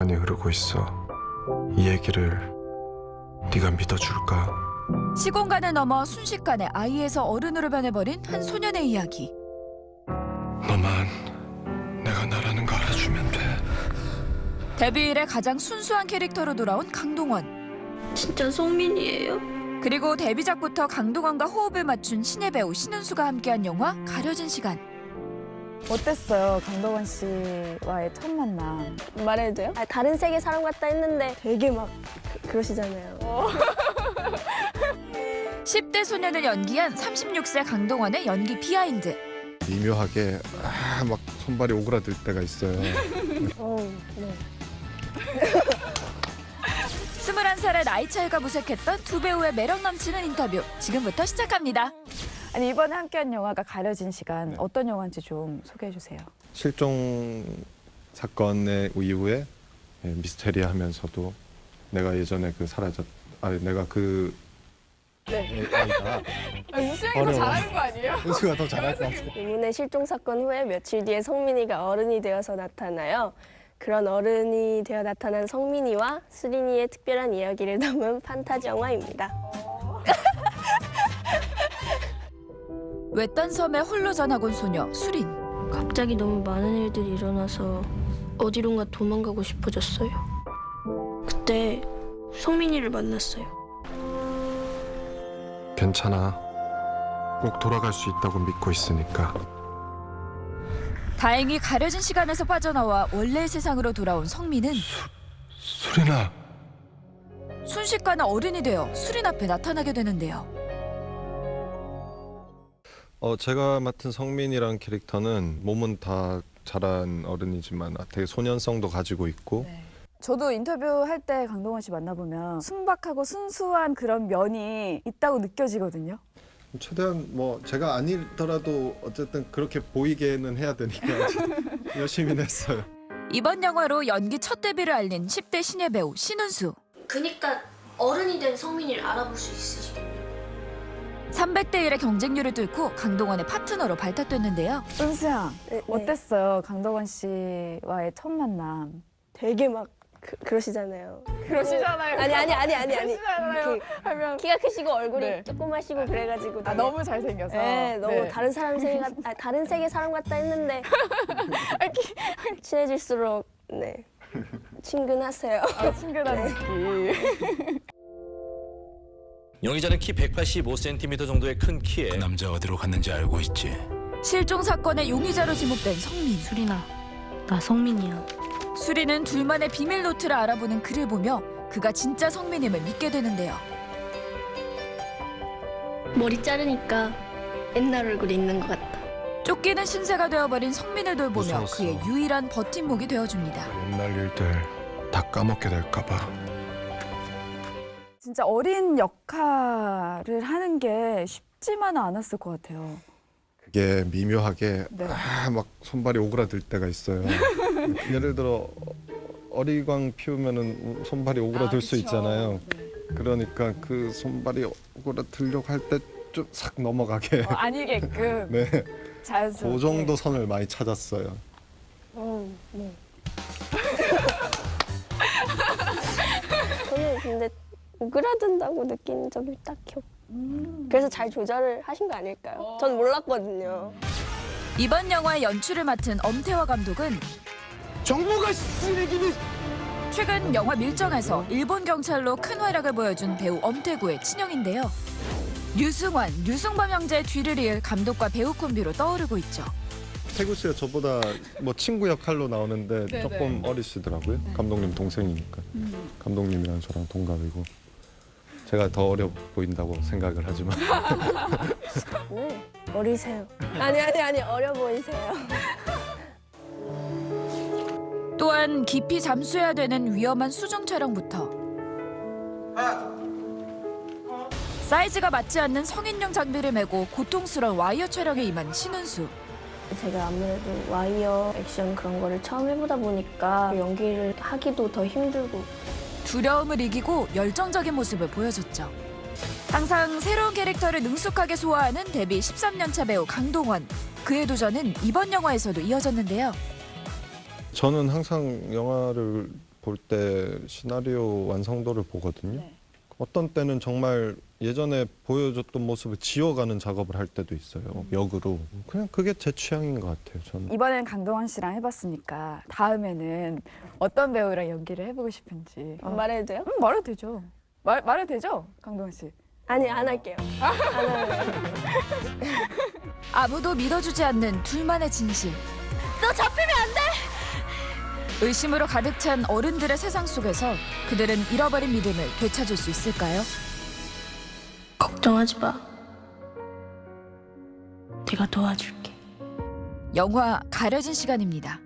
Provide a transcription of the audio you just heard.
많이 흐르고 있어. 이 얘기를 네가 믿어줄까? 시공간을 넘어 순식간에 아이에서 어른으로 변해버린 한 소년의 이야기. 너만 내가 나라는 거 알아주면 돼. 데뷔 이래 가장 순수한 캐릭터로 돌아온 강동원. 진짜 송민이에요? 그리고 데뷔작부터 강동원과 호흡을 맞춘 신예 배우 신은수가 함께한 영화 가려진 시간. 어땠어요? 강동원 씨와의 첫 만남. 말해도 돼요? 아, 다른 세계 사람 같다 했는데 되게 막 그, 그러시잖아요. 10대 소년을 연기한 36세 강동원의 연기 비하인드. 미묘하게 아, 막 손발이 오그라들 때가 있어요. 어, 네. 21살의 나이 차이가 무색했던 두 배우의 매력 넘치는 인터뷰. 지금부터 시작합니다. 아니 이번에 함께한 영화가 가려진 시간 어떤 영화인지 좀 소개해 주세요. 실종 사건의 이후에 예, 미스테리하면서도 내가 예전에 그 사라졌 아 내가 그 네. 아니다. 우수영이 더 잘하는 거 아니에요? 은수가 더 잘할 것 같아. 이문의 실종 사건 후에 며칠 뒤에 성민이가 어른이 되어서 나타나요. 그런 어른이 되어 나타난 성민이와 수린이의 특별한 이야기를 담은 판타지 영화입니다. 외딴 섬에 홀로 전하곤 소녀 수린. 갑자기 너무 많은 일들이 일어나서 어디론가 도망가고 싶어졌어요. 그때 성민이를 만났어요. 괜찮아. 꼭 돌아갈 수 있다고 믿고 있으니까. 다행히 가려진 시간에서 빠져나와 원래의 세상으로 돌아온 성민은 수린아. 순식간에 어른이 되어 수린 앞에 나타나게 되는데요. 어 제가 맡은 성민이란 캐릭터는 몸은 다 자란 어른이지만 되게 소년성도 가지고 있고 저도 인터뷰 할 때 강동원 씨 만나보면 순박하고 순수한 그런 면이 있다고 느껴지거든요. 최대한 뭐 제가 아니더라도 어쨌든 그렇게 보이게는 해야 되니까 열심히 했어요. 이번 영화로 연기 첫 데뷔를 알린 10대 신예 배우 신은수. 그니까 어른이 된 성민이를 알아볼 수 있으시겠네요. 300대 1의 경쟁률을 뚫고 강동원의 파트너로 발탁됐는데요. 은수양 네, 네. 어땠어요? 강동원 씨와의 첫 만남. 되게 막 그, 그러시잖아요. 그러시잖아요. 아니 아니 아니 아니 아니. 그러시잖아요. 이렇게 하면 키가 크시고 얼굴이 네. 조그마시고 그래가지고 아 되게- 너무 잘생겨서. 네, 너무 네. 다른 사람 세계 같, 아, 다른 세계 사람 같다 했는데 친해질수록 네 친근하세요. 아, 친근한 느낌. 용의자는 키 185cm 정도의 큰 키에 그 남자 어디로 갔는지 알고 있지. 실종 사건의 용의자로 지목된 성민. 수린아, 나 성민이야. 수리는 둘만의 비밀 노트를 알아보는 글을 보며 그가 진짜 성민임을 믿게 되는데요. 머리 자르니까 옛날 얼굴이 있는 것 같다. 쫓기는 신세가 되어버린 성민을 돌보며 무서웠어. 그의 유일한 버팀목이 되어줍니다. 옛날 일들 다 까먹게 될까봐. 진짜 어린 역할을 하는 게 쉽지만은 않았을 것 같아요. 그게 미묘하게 네. 아, 막 손발이 오그라들 때가 있어요. 예를 들어 어리광 피우면은 손발이 오그라들 수 있잖아요. 그러니까 그 손발이 오그라들려고 할 때 좀 싹 넘어가게. 어, 아니게끔 네, 자연스럽게. 그 정도 선을 많이 찾았어요. 어, 네. 근데 오그라든다고 느낀 적이 딱히 없. 그래서 잘 조절을 하신 거 아닐까요? 전 몰랐거든요. 이번 영화의 연출을 맡은 엄태화 감독은 정부가 쓰레기는 최근 영화 밀정에서 일본 경찰로 큰 활약을 보여준 배우 엄태구의 친형인데요. 류승환, 류승범 형제의 뒤를 이을 감독과 배우 콤비로 떠오르고 있죠. 태구 씨가 저보다 뭐 친구 역할로 나오는데 네, 조금 어리시더라고요. 감독님 동생이니까. 감독님이랑 저랑 동갑이고. 제가 더 어려 보인다고 생각을 하지만 네, 어리세요. 아니 아니 아니 어려 보이세요. 또한 깊이 잠수해야 되는 위험한 수중 촬영부터 사이즈가 맞지 않는 성인용 장비를 메고 고통스러운 와이어 촬영에 임한 신은수. 제가 아무래도 와이어 액션 그런 거를 처음 해보다 보니까 연기를 하기도 더 힘들고 두려움을 이기고 열정적인 모습을 보여줬죠. 항상 새로운 캐릭터를 능숙하게 소화하는 데뷔 13년차 배우 강동원. 그의 도전은 이번 영화에서도 이어졌는데요. 저는 항상 영화를 볼 때 시나리오 완성도를 보거든요. 네. 어떤 때는 정말 예전에 보여줬던 모습을 지워가는 작업을 할 때도 있어요. 음. 역으로. 그냥 그게 제 취향인 것 같아요. 저는. 이번엔 강동원 씨랑 해봤으니까 다음에는 어떤 배우랑 연기를 해보고 싶은지 어. 말해도 돼요? 음, 말해도 되죠. 말 말해도 되죠, 강동원 씨. 아니 안 할게요. 아무도 믿어주지 않는 둘만의 진실. 너 돼! 의심으로 가득 찬 어른들의 세상 속에서 그들은 잃어버린 믿음을 되찾을 수 있을까요? 걱정하지 마. 내가 도와줄게. 영화 가려진 시간입니다.